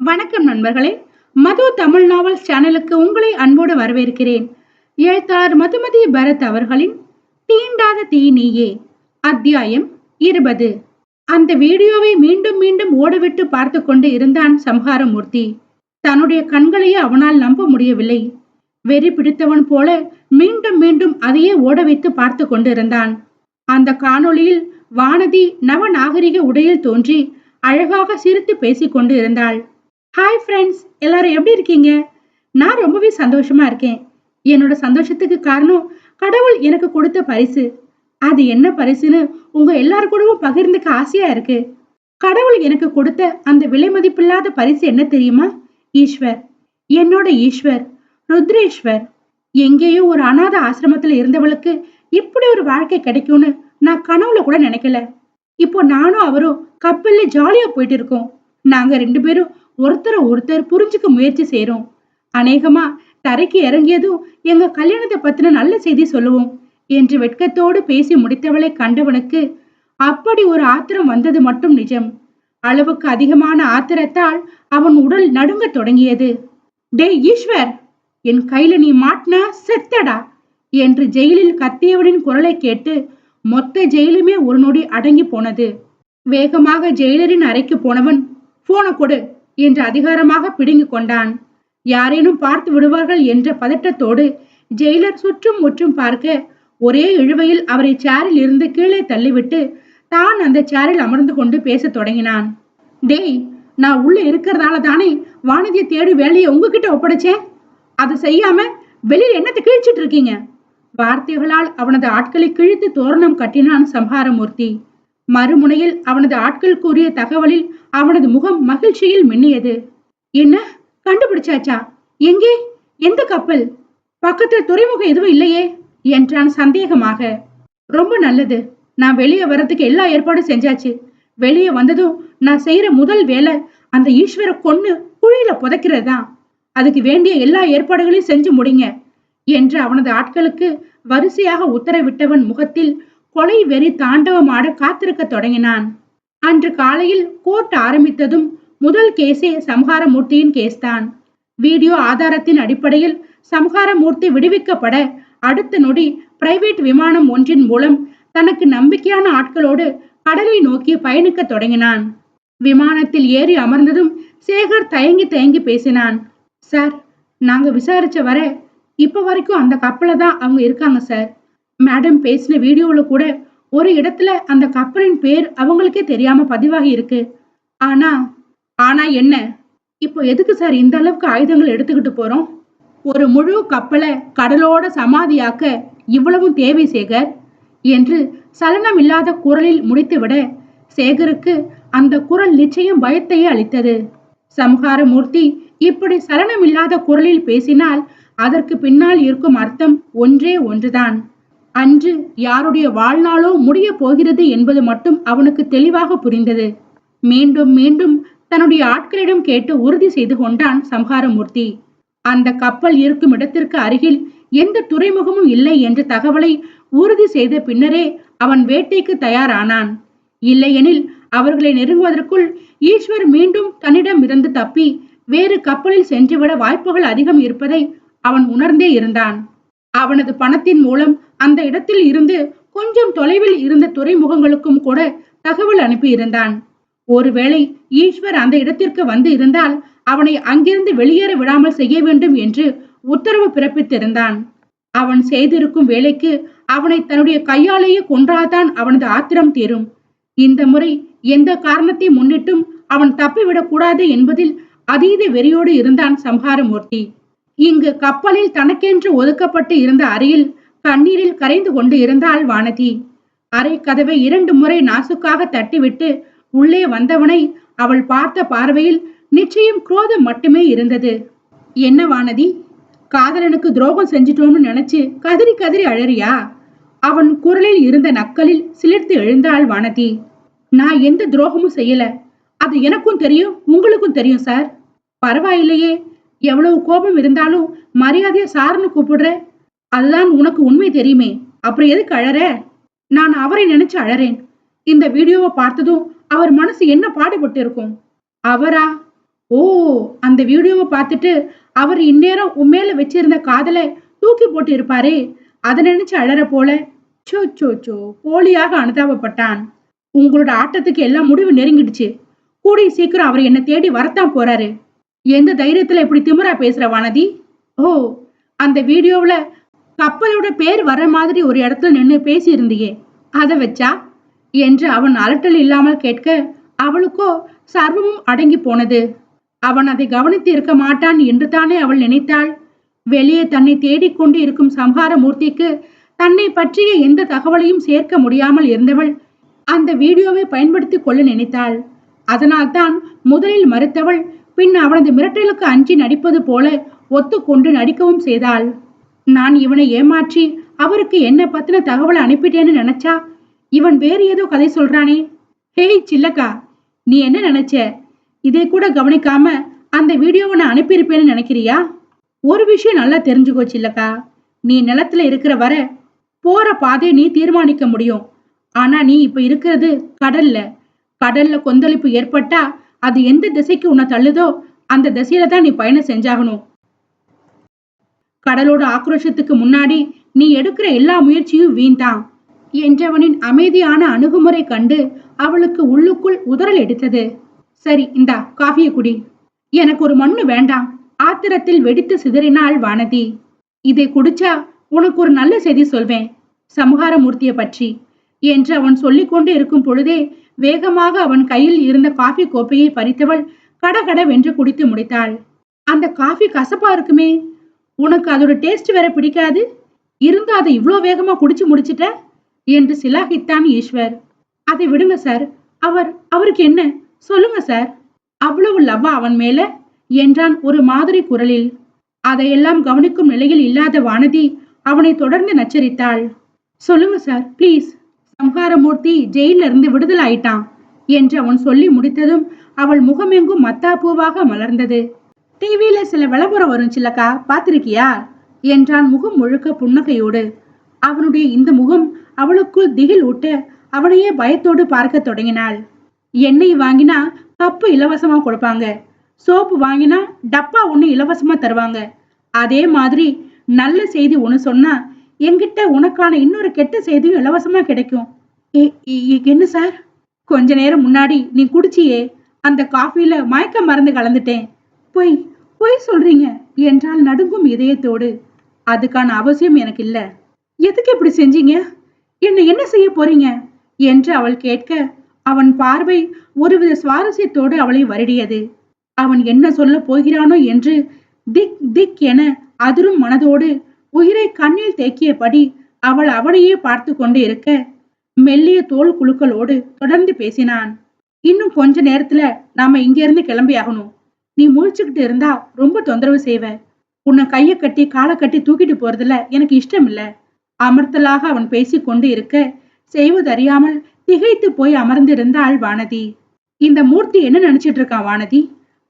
வணக்கம் நண்பர்களே. மது தமிழ் நாவல் சேனலுக்கு உங்களை அன்போடு வரவேற்கிறேன். எழுத்தாளர் மதுமதி பரத் அவர்களின் தீண்டாத தீனியே அத்தியாயம் இருபது. அந்த வீடியோவை மீண்டும் மீண்டும் ஓடவிட்டு பார்த்து கொண்டு இருந்தான் சம்ஹாரமூர்த்தி. தன்னுடைய கண்களையே அவனால் நம்ப முடியவில்லை. வெறி பிடித்தவன் போல மீண்டும் மீண்டும் அதையே ஓட வைத்து பார்த்து கொண்டிருந்தான். அந்த காணொளியில் வானதி நவ நாகரிக உடையில் தோன்றி அழகாக சிரித்து பேசிக் கொண்டு இருந்தாள் ஹாய் ஃப்ரெண்ட்ஸ் எல்லாரும் எப்படி இருக்கீங்க? நான் ரொம்பவே சந்தோஷமா இருக்கேன். என்னோட சந்தோஷத்துக்கு காரணம் கடவுள் எனக்கு கொடுத்த பரிசு. அது என்ன பரிசுன்னு உங்க எல்லாரு கூடவும் பகிர்ந்துக்க ஆசையா இருக்கு. கடவுள் எனக்கு கொடுத்த அந்த விலை மதிப்பில்லாத பரிசு என்ன தெரியுமா? ஈஸ்வர். என்னோட ஈஸ்வர் ருத்ரேஸ்வர். எங்கேயோ ஒரு அனாத ஆசிரமத்துல இருந்தவளுக்கு இப்படி ஒரு வாழ்க்கை கிடைக்கும்னு நான் கனவுல கூட நினைக்கல. இப்போ நானும் அவரும் கப்பல்ல ஜாலியா போயிட்டு இருக்கோம். நாங்க ரெண்டு பேரும் ஒருத்தரை ஒருத்தர் புரிஞ்சுக்க முயற்சி செய்கிறோம் அநேகமா தரைக்கு இறங்கியதும் எங்க கல்யாணத்தை பத்தின நல்ல செய்தி சொல்லுவோம் என்று வெட்கத்தோடு பேசி முடித்தவளை கண்டவனுக்கு அப்படி ஒரு ஆத்திரம் வந்தது மட்டும் நிஜம். அளவுக்கு அதிகமான ஆத்திரத்தால் அவன் உடல் நடுங்க தொடங்கியது. டே ஈஸ்வர்! என் கையில நீ மாட்டினா செத்தடா என்று ஜெயிலில் கத்தியவனின் குரலை கேட்டு மொத்த ஜெயிலுமே ஒரு நொடி அடங்கி போனது. வேகமாக ஜெயிலரின் அறைக்கு போனவன் போன கொடு என்று அதிகாரமாக பிடுங்கிக் கொண்டான். யாரேனும் பார்த்து விடுவார்கள் என்ற பதட்டத்தோடு ஜெயிலர் சுற்றும் முற்றும் பார்க்க ஒரே இழுவையில் அவரை சேரில் இருந்து கீழே தள்ளிவிட்டு தான் அந்த சேரில் அமர்ந்து கொண்டு பேசத் தொடங்கினான். டேய் நான் உள்ள இருக்கிறதால தானே வானதியை தேடி வேலையை உங்ககிட்ட ஒப்படைச்சேன்? அதை செய்யாம வெளியில் என்னத்தை கிழிச்சிட்டு இருக்கீங்க? வார்த்தைகளால் அவனது ஆட்களை கிழித்து தோரணம் கட்டினான் சம்ஹாரமூர்த்தி. மறுமுனையில் அவனது ஆட்கள் கூறிய தகவலில் அவனது முகம் மகிழ்ச்சியில் மின்னியது. என்ன? கண்டுபிடிச்சாச்சா? எங்கே? எந்த கப்பல்? பக்கத்துல துறைமுகம் எதுவும் இல்லையே? என்றான் சந்தேகமாக. ரொம்ப நல்லது. நான் வெளியே வர்றதுக்கு எல்லா ஏற்பாடும் செஞ்சாச்சு. வெளியே வந்ததும் நான் செய்யற முதல் வேலை அந்த ஈஸ்வர கொன்னு குழியில புதைக்கிறது தான். அதுக்கு வேண்டிய எல்லா ஏற்பாடுகளையும் செஞ்சு முடிங்க என்று அவனது ஆட்களுக்கு வரிசையாக உத்தரவிட்டவன் முகத்தில் கொலை வெறி தாண்டவமாட காத்திருக்க தொடங்கினான். அன்று காலையில் கோர்ட் ஆரம்பித்ததும் முதல் கேஸே சம்ஹாரமூர்த்தியின் கேஸ்தான். வீடியோ ஆதாரத்தின் அடிப்படையில் சம்ஹாரமூர்த்தி விடுவிக்கப்பட அடுத்த நொடி பிரைவேட் விமானம் ஒன்றின் மூலம் தனக்கு நம்பிக்கையான ஆட்களோடு கடலை நோக்கி பயணிக்க தொடங்கினான். விமானத்தில் ஏறி அமர்ந்ததும் சேகர் தயங்கி தயங்கி பேசினான். சார் நாங்க விசாரிச்ச வர இப்ப வரைக்கும் அந்த கப்பல தான் அவங்க இருக்காங்க சார். மேடம் பேசின வீடியோவில் கூட ஒரு இடத்துல அந்த கப்பலின் பேர் அவங்களுக்கே தெரியாம பதிவாகி இருக்கு. ஆனா ஆனா என்ன? இப்போ எதுக்கு சார் இந்த அளவுக்கு ஆயுதங்கள் எடுத்துக்கிட்டு போறோம்? ஒரு முழு கப்பலை கடலோட சமாதியாக்க இவ்வளவும் தேவை சேகர்? என்று சலனம் இல்லாத குரலில் முடித்துவிட சேகருக்கு அந்த குரல் நிச்சயம் பயத்தையே அளித்தது. சம்ஹாரமூர்த்தி இப்படி சலனம் இல்லாத குரலில் பேசினால் அதற்கு பின்னால் இருக்கும் அர்த்தம் ஒன்றே ஒன்றுதான். அன்று யாருடைய வாழ்நாளோ முடிய போகிறது என்பது மட்டும் அவனுக்கு தெளிவாக புரிந்தது. மீண்டும் மீண்டும் தன்னுடைய ஆட்களிடம் கேட்டு உறுதி செய்து கொண்டான் சம்ஹாரமூர்த்தி. அந்த கப்பல் இருக்கும் இடத்திற்கு அருகில் எந்த துறைமுகமும் இல்லை என்ற தகவலை உறுதி செய்த பின்னரே அவன் வேட்டைக்கு தயாரானான். இல்லையெனில் அவர்களை நெருங்குவதற்குள் ஈஸ்வர் மீண்டும் தன்னிடம் இருந்து தப்பி வேறு கப்பலில் சென்றுவிட வாய்ப்புகள் அதிகம் இருப்பதை அவன் உணர்ந்தே இருந்தான். அவனது பணத்தின் மூலம் அந்த இடத்தில் இருந்து கொஞ்சம் தொலைவில் இருந்த துறைமுகங்களுக்கும் கூட தகவல் அனுப்பியிருந்தான். ஒருவேளை ஈஸ்வர் அந்த இடத்திற்கு வந்து இருந்தால் அவனை அங்கிருந்து வெளியேற விடாமல் செய்ய வேண்டும் என்று உத்தரவு பிறப்பித்திருந்தான். அவன் செய்திருக்கும் வேலைக்கு அவனை தன்னுடைய கையாலேயே கொன்றால்தான் அவனது ஆத்திரம் தீரும். இந்த முறை எந்த காரணத்தை முன்னிட்டும் அவன் தப்பிவிடக் கூடாது என்பதில் அதீத வெறியோடு இருந்தான் சம்ஹாரமூர்த்தி. இங்கு கப்பலில் தனக்கென்று ஒதுக்கப்பட்டு இருந்த அறையில் கண்ணீரில் கரைந்து கொண்டு இருந்தாள் வானதி. அறை கதவை இரண்டு முறை நாசுக்காக தட்டிவிட்டு உள்ளே வந்தவனை அவள் பார்த்த பார்வையில் நிச்சயம் குரோதம் மட்டுமே இருந்தது. என்ன வானதி காதலனுக்கு துரோகம் செஞ்சிட்டோம்னு நினைச்சு கதறி கதறி அழறியா? அவன் குரலில் இருந்த நக்கலில் சிலிர்த்து எழுந்தாள் வானதி. நான் எந்த துரோகமும் செய்யல. அது எனக்கும் தெரியும் உங்களுக்கும் தெரியும் சார். பரவாயில்லையே எவ்வளவு கோபம் இருந்தாலும் மரியாதைய சார்னு கூப்பிடுற? அதுதான் உனக்கு உண்மை தெரியுமே. அப்புறம் எதுக்கு அழற? நான் அவரை நினைச்சு அழறேன். இந்த வீடியோவை பார்த்ததும் அவர் மனசு என்ன பாடுபட்டு இருக்கும் அவரா? ஓ அந்த வீடியோவை பார்த்துட்டு அவர் இந்நேரம் உண்மையில வச்சிருந்த காதலை தூக்கி போட்டு இருப்பாரே அதை நினைச்சு அழற போல. சோ சோ சோ போலியாக அனுதாபப்பட்டான். உங்களோட ஆட்டத்துக்கு எல்லாம் முடிவு நெருங்கிடுச்சு. கூடிய சீக்கிரம் அவர் என்ன தேடி வரத்தான் போறாரு. எந்த தைரியத்துல இப்படி திமிரா பேசுற வானதி? ஓ அந்த வீடியோவுல கப்பலோட பேர் வர மாதிரி ஒரு இடத்துல நின்னு பேசியிருந்தியே. அதை வச்சா? என்று அவன் அலட்டல் இல்லாமல் கேட்க அவளுக்கோ சர்வமும் அடங்கி போனது. அவன் அதை கவனித்து இருக்க மாட்டான் என்று தானே அவள் நினைத்தாள். வெளியே தன்னை தேடிக்கொண்டு இருக்கும் சம்ஹார மூர்த்திக்கு தன்னை பற்றிய எந்த தகவலையும் சேர்க்க முடியாமல் இருந்தவள் அந்த வீடியோவை பயன்படுத்தி கொள்ள நினைத்தாள். அதனால்தான் முதலில் மறுத்தவள் பின் அவனது மிரட்டலுக்கு அஞ்சி நடிப்பது போல ஒத்துக்கொண்டு நடிக்கவும் செய்தாள். நான் இவனை ஏமாற்றி அவருக்கு என்ன பத்தின தகவலை அனுப்பிட்டேன்னு நினைச்சா இவன் வேறு ஏதோ கதை சொல்றானே. ஹேய் சில்லக்கா நீ என்ன நினைச்ச? இதை கூட கவனிக்காம அந்த வீடியோவை நான் அனுப்பியிருப்பேன்னு நினைக்கிறியா? ஒரு விஷயம் நல்லா தெரிஞ்சுக்கோ சில்லக்கா. நீ நிலத்துல இருக்கிற வர போற பாதையை நீ தீர்மானிக்க முடியும். ஆனா நீ இப்ப இருக்கிறது கடல்ல. கடல்ல கொந்தளிப்பு ஏற்பட்டா அது எந்த திசைக்கு உன்னை தள்ளுதோ அந்த திசையில தான் நீ பயணம் செஞ்சாகணும். கடலோட ஆக்ரோஷத்துக்கு முன்னாடி நீ எடுக்கிற எல்லா முயற்சியும் வீண்தான். என்றவனின் அமைதியான அணுகுமுறை கண்டு அவளுக்கு உள்ளுக்குள் உதறல் எடுத்தது. சரி இந்தா காஃபியை குடி. எனக்கு ஒரு மண்ணு வேண்டாம். ஆத்திரத்தில் வெடித்து சிதறினாள் வானதி. இதை குடிச்சா உனக்கு ஒரு நல்ல செய்தி சொல்வேன் சமகாரமூர்த்தியை பற்றி. என்று அவன் சொல்லிக்கொண்டு இருக்கும் பொழுதே வேகமாக அவன் கையில் இருந்த காஃபி கோப்பையை பறித்தவள் கடகட வென்று குடித்து முடித்தாள். அந்த காஃபி கசப்பா இருக்குமே? உனக்கு அதோட டேஸ்ட் வேற பிடிக்காது? இருந்து அதை இவ்வளோ வேகமா குடிச்சு முடிச்சிட்ட? என்று சிலாகித்தான் ஈஸ்வர். அதை விடுங்க சார் அவர் அவருக்கு என்ன? சொல்லுங்க சார் அவ்வளவு லவ்வா அவன் மேல? என்றான் ஒரு மாதிரி குரலில். அதையெல்லாம் கவனிக்கும் நிலையில் இல்லாத வானதி அவனை தொடர்ந்து நச்சரித்தாள். சொல்லுங்க சார் ப்ளீஸ் சம்ஹாரமூர்த்தி ஜெயில இருந்து விடுதலை ஆயிட்டான் என்று அவன் சொல்லி முடித்ததும் அவள் முகமெங்கும் மத்தாப்பூவாக மலர்ந்தது. டிவியில சில விளம்பரம் வரும் சில்லக்கா பாத்திருக்கியா என்றான் முகம் முழுக்க புன்னகையோடு. அவனுடைய இந்த முகம் அவளுக்குள் திகில் ஊட்ட அவனையே பயத்தோடு பார்க்க தொடங்கினாள். எண்ணெய் வாங்கினா கப்பு இலவசமா கொடுப்பாங்க. சோப்பு வாங்கினா டப்பா ஒன்று இலவசமா தருவாங்க. அதே மாதிரி நல்ல செய்தி ஒன்று சொன்னா என்கிட்ட உனக்கான இன்னொரு கெட்ட செய்தியும் இலவசமா கிடைக்கும். ஏ ஏ- என்ன சார்? கொஞ்ச நேரம் முன்னாடி நீ குடிச்சியே. அந்த காஃபில மயக்க மருந்து கலந்துட்டேன். பொய் பொய் சொல்றீங்க என்றால் நடுங்கும் இதயத்தோடு. அதுக்கான அவசியம் எனக்கு இல்ல. எதுக்கு இப்படி செஞ்சீங்க? என்ன என்ன செய்ய போறீங்க? என்று அவள் கேட்க அவன் பார்வை ஒருவித சுவாரஸ்யத்தோடு அவளை வருடியது. அவன் என்ன சொல்ல போகிறானோ என்று திக் திக் என அதிரும் மனதோடு உயிரை கண்ணில் தேக்கியபடி அவள் அவனையே பார்த்து கொண்டு இருக்க மெல்லிய தோல் குழுக்களோடு தொடர்ந்து பேசினான். இன்னும் கொஞ்ச நேரத்துல நாம இங்க இருந்து கிளம்பி ஆகணும் நீ முழிச்சுக்கிட்டு இருந்தா ரொம்ப தொந்தரவு செய்வ. உன்னை கையை கட்டி காலை கட்டி தூக்கிட்டு போறதுல எனக்கு இஷ்டம் இல்ல அமர்த்தலாக அவன் பேசி கொண்டு இருக்க செய்வதறியாமல் திகைத்து போய் அமர்ந்திருந்தாள் வானதி. இந்த மூர்த்தி என்ன நினைச்சிட்டு இருக்கான் வானதி?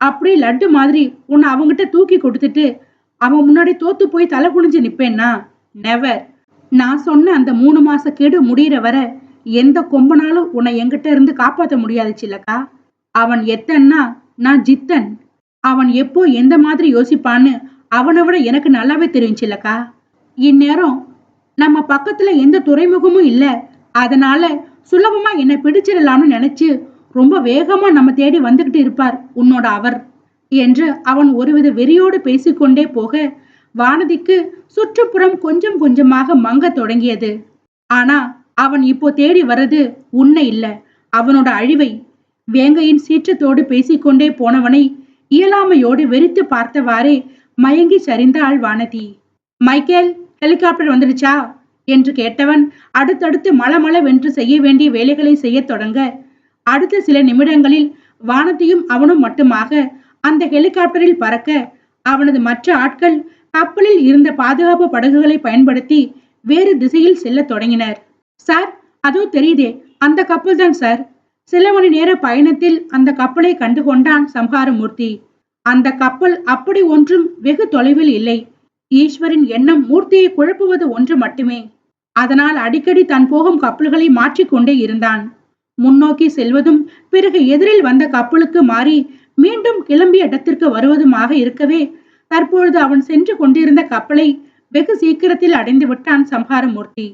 அப்படியே லட்டு மாதிரி உன்னை அவங்கிட்ட தூக்கி கொடுத்துட்டு அவன் முன்னாடி தோத்து போய் தலை குனிஞ்சு நிப்பேன்னா? நெவர் நான் சொன்ன அந்த மூணு மாச கேடு முடியிற வர எந்த கொம்பனாலும் உன்னை எங்கிட்ட இருந்து காப்பாத்த முடியாது சில்லக்கா. அவன் எத்தன்னா நான் ஜித்தன். அவன் எப்போ எந்த மாதிரி யோசிப்பான்னு அவனை விட எனக்கு நல்லாவே தெரியும் சில்லக்கா. இந்நேரம் நம்ம பக்கத்துல எந்த துறைமுகமும் இல்ல. அதனால சுலபமா என்னை பிடிச்சிடலாம்னு நினைச்சு ரொம்ப வேகமா நம்ம தேடி வந்துகிட்டு இருப்பார் உன்னோட அவர். என்று அவன் ஒருவித வெறியோடு பேசிக்கொண்டே போக வானதிக்கு சுற்றுப்புறம் கொஞ்சம் கொஞ்சமாக மங்கத் தொடங்கியது. ஆனா அவன் இப்போ தேடி வர்றது உன்னை இல்ல. அவனோட அழிவை வேங்கையின் சீற்றத்தோடு பேசிக்கொண்டே போனவனை இயலாமையோடு வெறித்து பார்த்தவாறே மயங்கி சரிந்தாள் வானதி. மைக்கேல் ஹெலிகாப்டர் வந்துடுச்சா? என்று கேட்டவன் அடுத்தடுத்து மளமளவென்று செய்ய வேண்டிய வேலைகளை செய்யத் தொடங்க அடுத்த சில நிமிடங்களில் வானதியும் அவனும் மட்டுமாக அந்த ஹெலிகாப்டரில் பறக்க அவனது மற்ற ஆட்கள் கப்பலில் இருந்த பாதுகாப்பு படகுகளை பயன்படுத்தி வேறு திசையில் செல்ல தொடங்கினர். சார் அதோ தெரியுதே அந்த கப்பல் தான் சார். சில மணி நேர பயணத்தில் அந்த கப்பலை கண்டு கொண்டான் சம்ஹாரமூர்த்தி. அந்த கப்பல் அப்படி ஒன்றும் வெகு தொலைவில் இல்லை. ஈஸ்வரின் எண்ணம் மூர்த்தியை குழப்புவது ஒன்று மட்டுமே. அதனால் அடிக்கடி தன் போகும் கப்பல்களை மாற்றிக்கொண்டே இருந்தான். முன்னோக்கி செல்வதும் பிறகு எதிரில் வந்த கப்பலுக்கு மாறி மீண்டும் கிளம்பிய இடத்திற்கு வருவதுமாக இருக்கவே தற்பொழுது அவன் சென்று கொண்டிருந்த கப்பலை வெகு சீக்கிரத்தில் அடைந்து விட்டான் சம்ஹாரமூர்த்தி.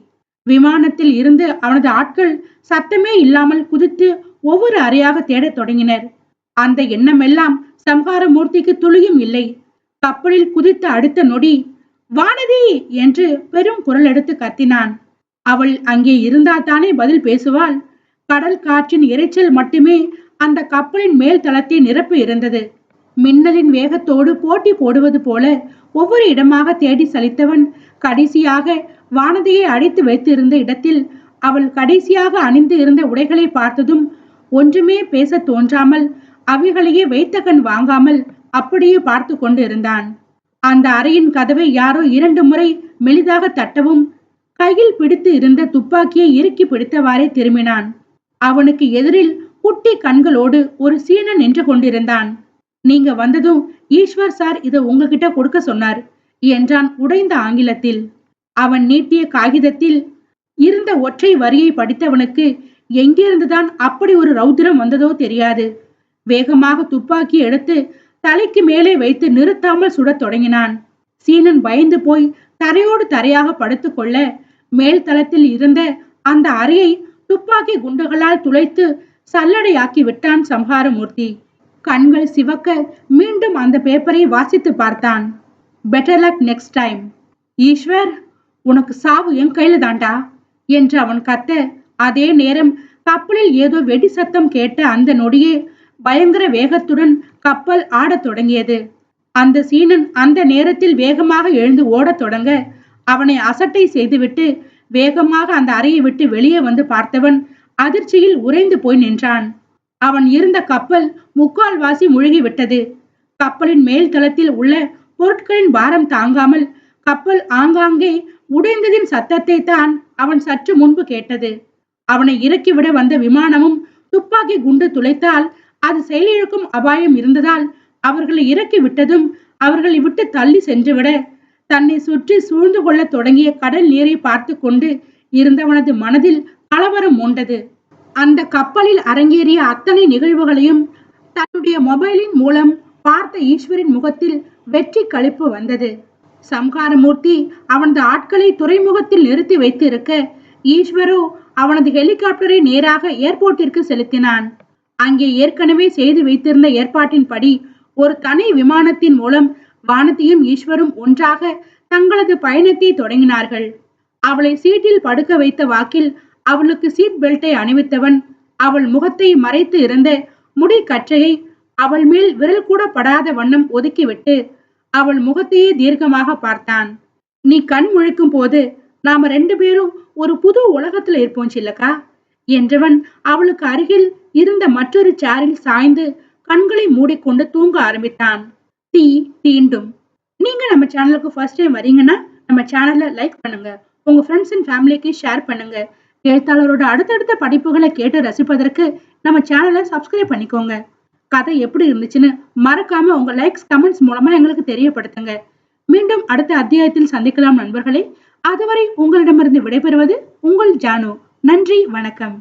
விமானத்தில் இருந்து அவனது ஆட்கள் சத்தமே இல்லாமல் குதித்து ஒவ்வொரு அறையாக தேடத் தொடங்கினர். அந்த எண்ணமெல்லாம் சம்ஹாரமூர்த்திக்கு துளியும் இல்லை. கப்பலில் குதித்த அடுத்த நொடி வானதி! என்று பெரும் குரல் எடுத்து கத்தினான். அவள் அங்கே இருந்தால் தானே பதில் பேசுவாள்? கடல் காற்றின் இரைச்சல் மட்டுமே அந்த கப்பலின் மேல் தளத்தை நிரப்பி இருந்தது. மின்னலின் வேகத்தோடு போட்டி போடுவது போல ஒவ்வொரு இடமாக தேடி சலித்தவன் கடைசியாக வானதியை அடைத்து வைத்திருந்த இடத்தில் அவள் கடைசியாக அணிந்து இருந்த உடைகளை பார்த்ததும் ஒன்றுமே பேச தோன்றாமல் அவைகளையே வைத்த கண் வாங்காமல் அப்படியே பார்த்து கொண்டு இருந்தான் அந்த அறையின் கதவை யாரோ இரண்டு முறை மெலிதாக தட்டவும் கையில் பிடித்து இருந்த துப்பாக்கியை இறுக்கி பிடித்தவாறே திரும்பினான். அவனுக்கு எதிரில் குட்டி கண்களோடு ஒரு சீனன் நின்று கொண்டிருந்தான். நீங்க வந்ததும் ஈஸ்வர் சார் இதை உங்ககிட்ட கொடுக்க சொன்னார் என்றான் உடைந்த ஆங்கிலத்தில். அவன் நீட்டிய காகிதத்தில் இருந்த ஒற்றை வரியை படித்தவனுக்கு எங்கிருந்துதான் அப்படி ஒரு ரௌத்திரம் வந்ததோ தெரியாது. வேகமாக துப்பாக்கி எடுத்து தலைக்கு மேலே வைத்து நிறுத்தாமல் சுடத் தொடங்கினான். சீனன் பயந்து போய் தரையோடு தரையாக படுத்துக்கொள்ள மேல் தளத்தில் இருந்த அந்த அறையை துப்பாக்கி குண்டுகளால் துளைத்து சல்லடையாக்கி விட்டான் சம்ஹாரமூர்த்தி. கண்கள் சிவக்க மீண்டும் அந்த பேப்பரை வாசித்து பார்த்தான். Better luck next time Eswar உனக்கு சாவு என் கையில தாண்டா என்று அவன் கத்த அதே நேரம் கப்பலில் ஏதோ வெடி சத்தம் கேட்ட அந்த நொடியே பயங்கர வேகத்துடன் கப்பல் ஆடத் தொடங்கியது. அந்த சீனன் அந்த நேரத்தில் வேகமாக எழுந்து ஓடத் தொடங்க அவனை அசட்டை செய்துவிட்டு வேகமாக அந்த அறையை விட்டு வெளியே வந்து பார்த்தவன் அதிர்ச்சியில் உறைந்து போய் நின்றான். அவன் இருந்த கப்பல் முக்கால்வாசி முழுகிவிட்டது. கப்பலின் மேல் தளத்தில் உள்ள பொருட்களின் பாரம் தாங்காமல் கப்பல் ஆங்காங்கே உடைந்ததின் சத்தத்தை தான் அவன் சற்று முன்பு கேட்டது. அவனை இறக்கிவிட வந்த விமானமும் துப்பாக்கி குண்டு துளைத்தால் அது செயலிழக்கும் அபாயம் இருந்ததால் அவர்களை இறக்கி விட்டதும் அவர்களை விட்டு தள்ளி சென்றுவிட தன்னை சுற்றி சூழ்ந்து கொள்ள தொடங்கிய கடல் நீரை பார்த்து கொண்டு இருந்தவனது மனதில் கலவரம் மூண்டது. அந்த கப்பலில் அரங்கேறிய அத்தனை நிகழ்வுகளையும் தன்னுடைய மொபைலின் மூலம் பார்த்த ஈஸ்வரின் முகத்தில் வெற்றி கழிப்பு வந்தது. சம்ஹாரமூர்த்தி அவனது ஆட்களை துறைமுகத்தில் நிறுத்தி வைத்திருக்க ஈஸ்வரோ அவனது ஹெலிகாப்டரை நேராக ஏர்போர்ட்டிற்கு செலுத்தினான். அங்கே ஏற்கனவே செய்து வைத்திருந்த ஏற்பாட்டின்படி ஒரு தனி விமானத்தின் மூலம் வானதியும் ஈஸ்வரும் ஒன்றாக தங்களது பயணத்தை தொடங்கினார்கள். அவளை சீட்டில் படுக்க வைத்த வாக்கில் அவளுக்கு சீட் பெல்ட்டை அணிவித்தவன். அவள் முகத்தை மறைத்து இருந்த முடி கற்றையை அவள் மேல் விரல் கூட படாத வண்ணம் ஒதுக்கிவிட்டு அவள் முகத்தையே தீர்க்கமாக பார்த்தான். நீ கண் முழிக்கும் போது நாம ரெண்டு பேரும் ஒரு புது உலகத்துல இருப்போம் சில்லக்கா என்றவன் அவளுக்கு அருகில் இருந்த மற்றொரு சேரில் சாய்ந்து கண்களை மூடிக்கொண்டு தூங்க ஆரம்பித்தான். தீ தீண்டும் நீங்க நம்ம சேனலுக்கு ஃபர்ஸ்ட் டைம் வரீங்கன்னா நம்ம சேனலை லைக் பண்ணுங்க. உங்க ஃப்ரெண்ட்ஸ் அண்ட் ஃபேமிலிக்கு ஷேர் பண்ணுங்க. எழுத்தாளரோட அடுத்தடுத்த படிப்புகளை கேட்டு ரசிப்பதற்கு நம்ம சேனலை சப்ஸ்கிரைப் பண்ணிக்கோங்க. கதை எப்படி இருந்துச்சுன்னு மறக்காம உங்க லைக்ஸ் கமெண்ட்ஸ் மூலமா எங்களுக்கு தெரியப்படுத்துங்க. மீண்டும் அடுத்த அத்தியாயத்தில் சந்திக்கலாம் நண்பர்களே. அதுவரை உங்களிடமிருந்து விடைபெறுவது உங்கள் ஜானு. நன்றி வணக்கம்.